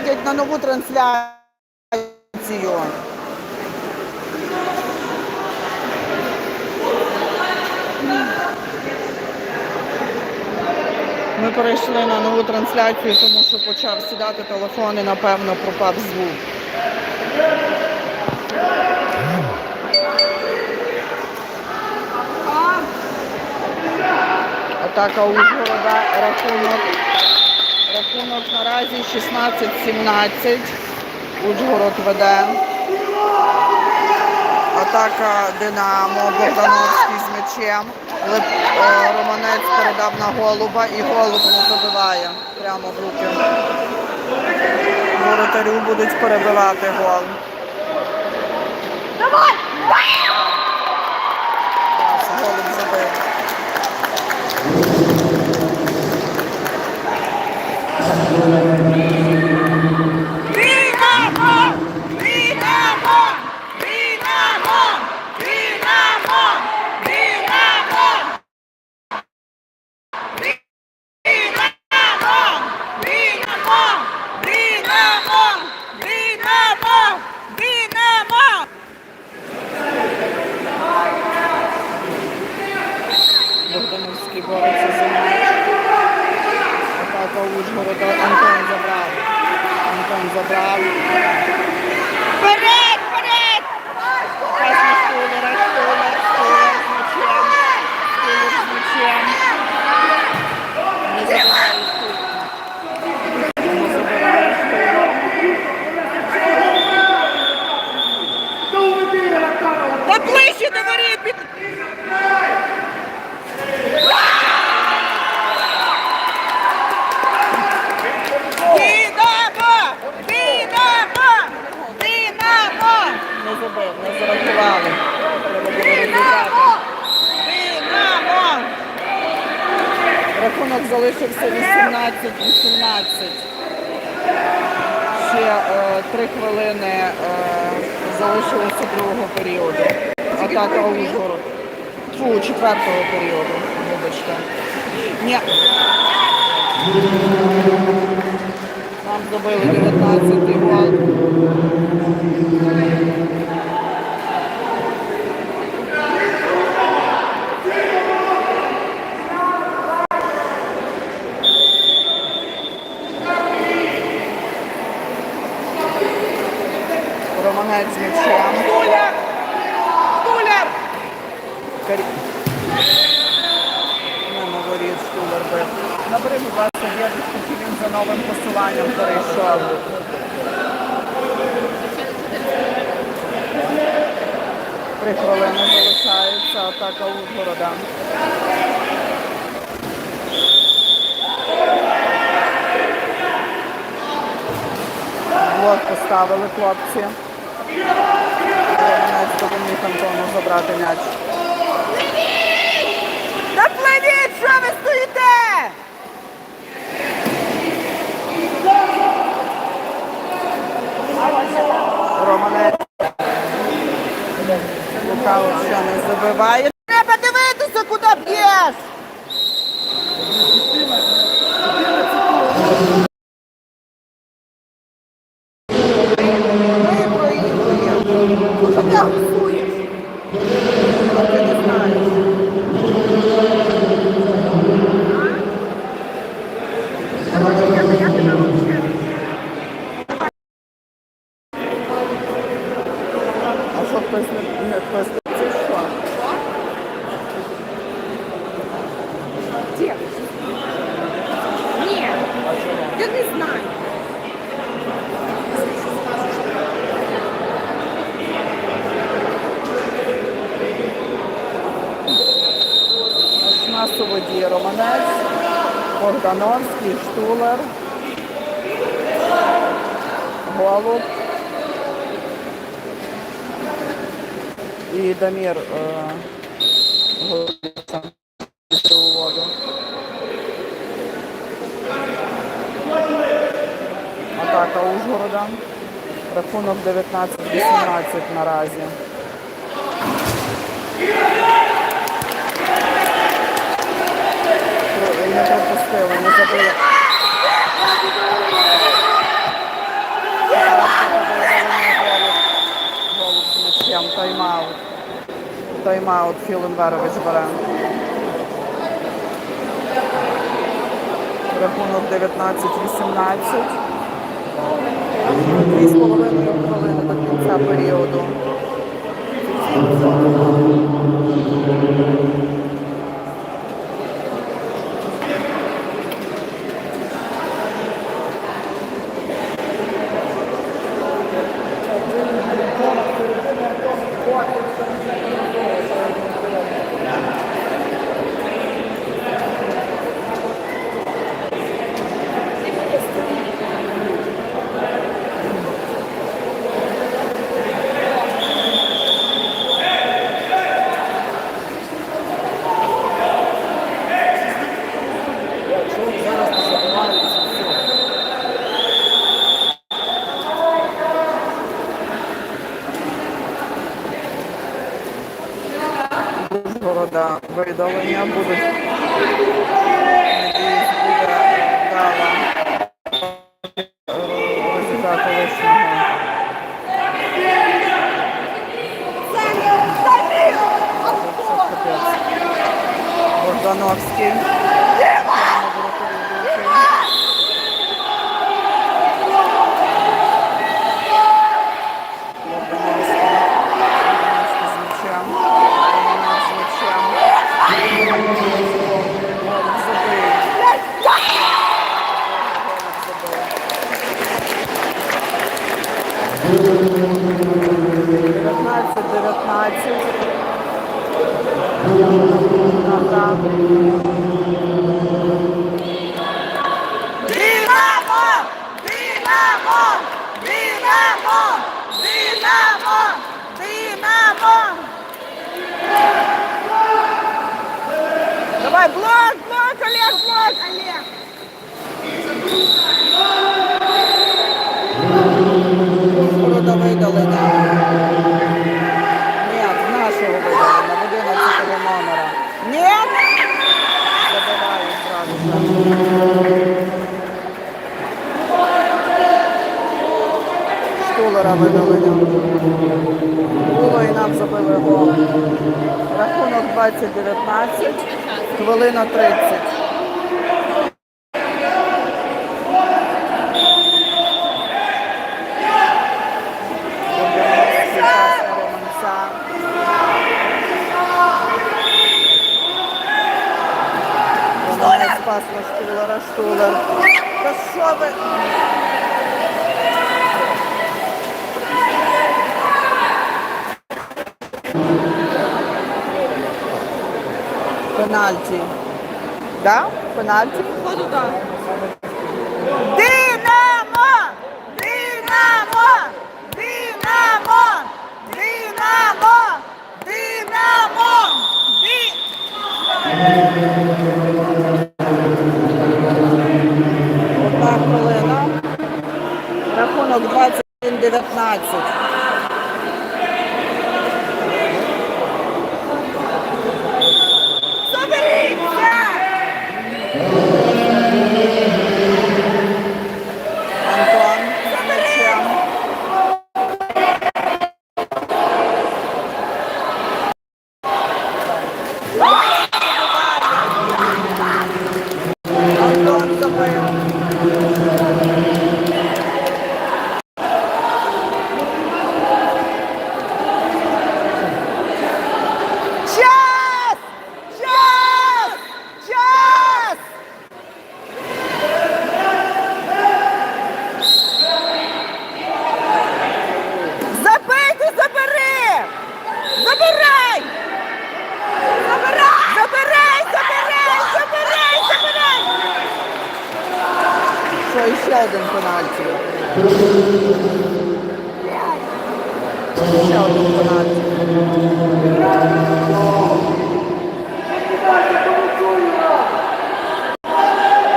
переходять на нову трансляцію. Ми перейшли на нову трансляцію, тому що почав сідати телефон і напевно пропав звук. Атака Ужгорода, рахунок. Рахунок наразі 16-17. Ужгород веде. Атака Динамо, Богдановський з м'ячем. Лип, е, Романець передав на голуба і голуб забиває прямо в руки. Воротарю будуть перебивати гол. Давай! Богдановський бореться за м'яч. Атака Ужгорода. Антон забрав. Антон забрав. Вперед! Вперед! Пас на Штулера. Штулер. Штулер з м'ячем. Штулер з м'ячем. Не забирає Штулер. Не забирає Штулер. Та ближче до воріт! під- Динамо! Динамо! Динамо! Не не зарахували. Рахунок залишився 18-18. Ще е, три хвилини е, залишилося другого періоду. Атака Ужгород. Фу, четвертого періоду, вибачте. Ні. Нам забили 19-й гол. Романець з м'ячем. Не на воріт штулер бив. Набери, будь ласка, дідусь, він за новим посиланням перейшов. Три хвилини залишається атака Ужгорода. Блок поставили хлопці. Допоміг Антону забрати м'яч. Та пливіть, що ви стоїте? Романець. Лукао ще не забиває. козна... Це не знаю. На Суводі Романець, Богдановський, Штулер, Голуб. І Дамір е, у воду. Атака Ужгорода. Рахунок 19-18 наразі. Тайм-аут Філимберович бере. Рахунок 19-18. Дві з половиною хвилини до кінця періоду. Ужгорода видалення будуть. Результат колишнього. Богдановський. Богдановський з м'ячем. Романець з м'ячем. Голик забив. Дев'ятнадцять, дев'ятнадцять. Ага. Динамо! Динамо! Динамо! Динамо! Динамо! Давай, блок, блок, Олег, блок, Олег! Ужгорода видалення. Ні, Штулера видалення. Було і нам забили гол. Рахунок 20-19, хвилина 30. Богдановський пас на Романця. Романець пас на Штулера, Штулер. Та що ви? Пенальті. Да? Пенальті? Походу, да. Динамо! Динамо! Динамо! Динамо! Динамо! Ди... Одна хвилина. Рахунок 21-19. Антон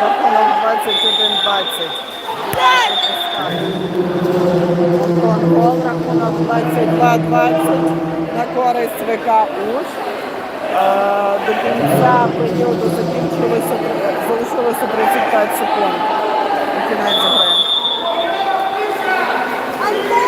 Рахунок 21-20. Антон рахунок 22-20 на користь ВК УЖ. До кінця періоду закінчилося, залишилося 35 секунд. Кінець гри. Антон!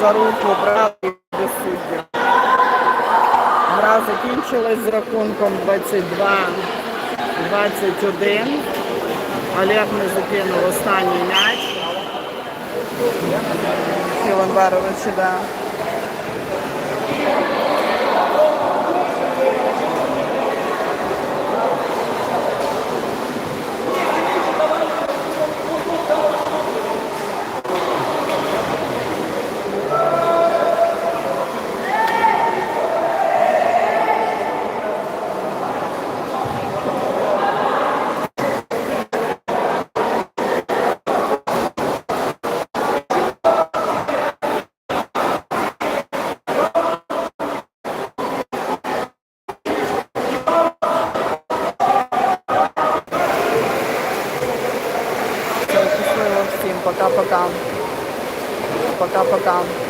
За руку брали до суддів. Гра закінчилась з рахунком 22-21. Олег не закинув останній м'яч. Іван Барович іде. capa calma.